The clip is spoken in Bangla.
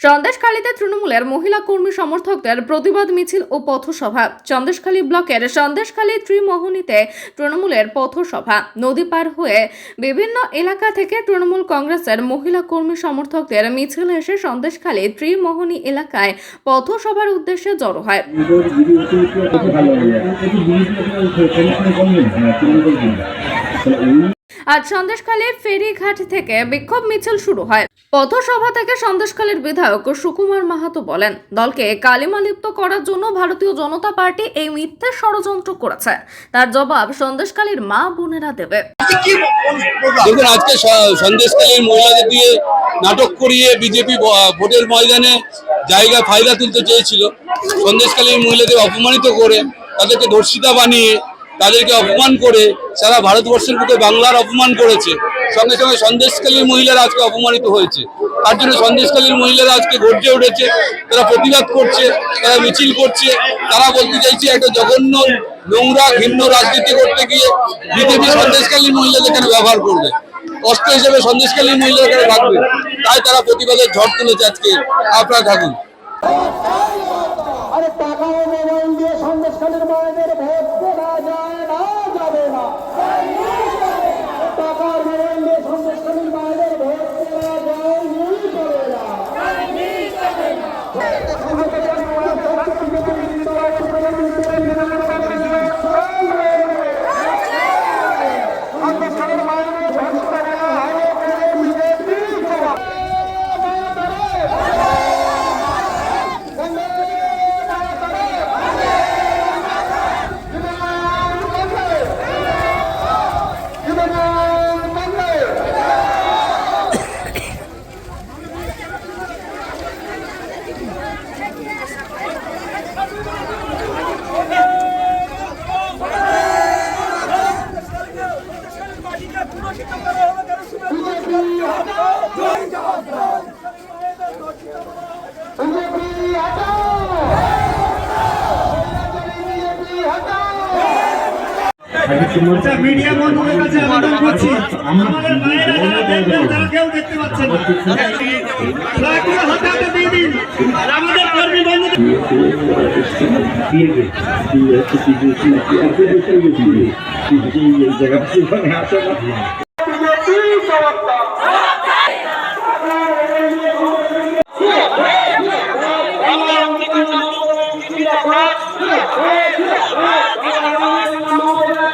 সন্দেশখালীতে তৃণমূলের মহিলা কর্মী সমর্থকদের প্রতিবাদ মিছিল ও পথসভা। সন্দেশখালী ব্লকের সন্দেশখালী ত্রিমোহনীতে তৃণমূলের পথসভা। নদী পার হয়ে বিভিন্ন এলাকা থেকে তৃণমূল কংগ্রেসের মহিলা কর্মী সমর্থকদের মিছিল এসে সন্দেশখালী ত্রিমোহনী এলাকায় পথসভার উদ্দেশ্যে জড়ো হয়। আজ সন্দেশখালীর ফেরিঘাট থেকে বিক্ষোভ মিছিল শুরু হয়। পথসভা থেকে সন্দেশখালীর বিধায়ক সুকুমার মাহাতো বলেন, দলকে কালিমালিপ্ত করার জন্য ভারতীয় জনতা পার্টি এই মিথ্যে ষড়যন্ত্র করেছে। তার জবাব সন্দেশখালীর মা বোনেরা দেবে। দেখুন, আজকে স- সন্দেশকালীন মহিলাদের দিয়ে নাটক করিয়ে বিজেপি ভোটের ময়দানে জায়গা, ফায়দা তুলতে চেয়েছিল। সন্দেশকালীন মহিলাদের অপমানিত করে তাদেরকে ধর্ষিতা বানিয়ে তাদেরকে অপমান করে সারা ভারতবর্ষের বুকে বাংলার অপমান করেছে। সঙ্গে সঙ্গে সন্দেশকালীন মহিলারা আজকে অপমানিত হয়েছে। তার জন্য সন্দেশকালীন মহিলারা আজকে গর্জে উঠেছে। তারা প্রতিবাদ করছে, তারা মিছিল করছে। তারা বলতে চাইছে, একটা জঘন্য নোংরা, ঘৃণ্য রাজনীতি করতে গিয়ে বিজেপি সন্দেশকালীন মহিলাদের কেন ব্যবহার করবে? অস্ত্র হিসেবে সন্দেশকালীন মহিলারা কেন থাকবে তাই তারা প্রতিবাদের ঝড় তুলেছে আজকে। আপনারা থাকুন। মিডিয়া বন্ধুদের কাছে আবেদন করছি আমাদের মায়েরা যারা দেখবেন তারা কেউ দেখতে পাচ্ছে না। ফ্ল্যাগগুলো হটাতে দিয়ে দিন। আমাদের কর্মী বন্ধুদের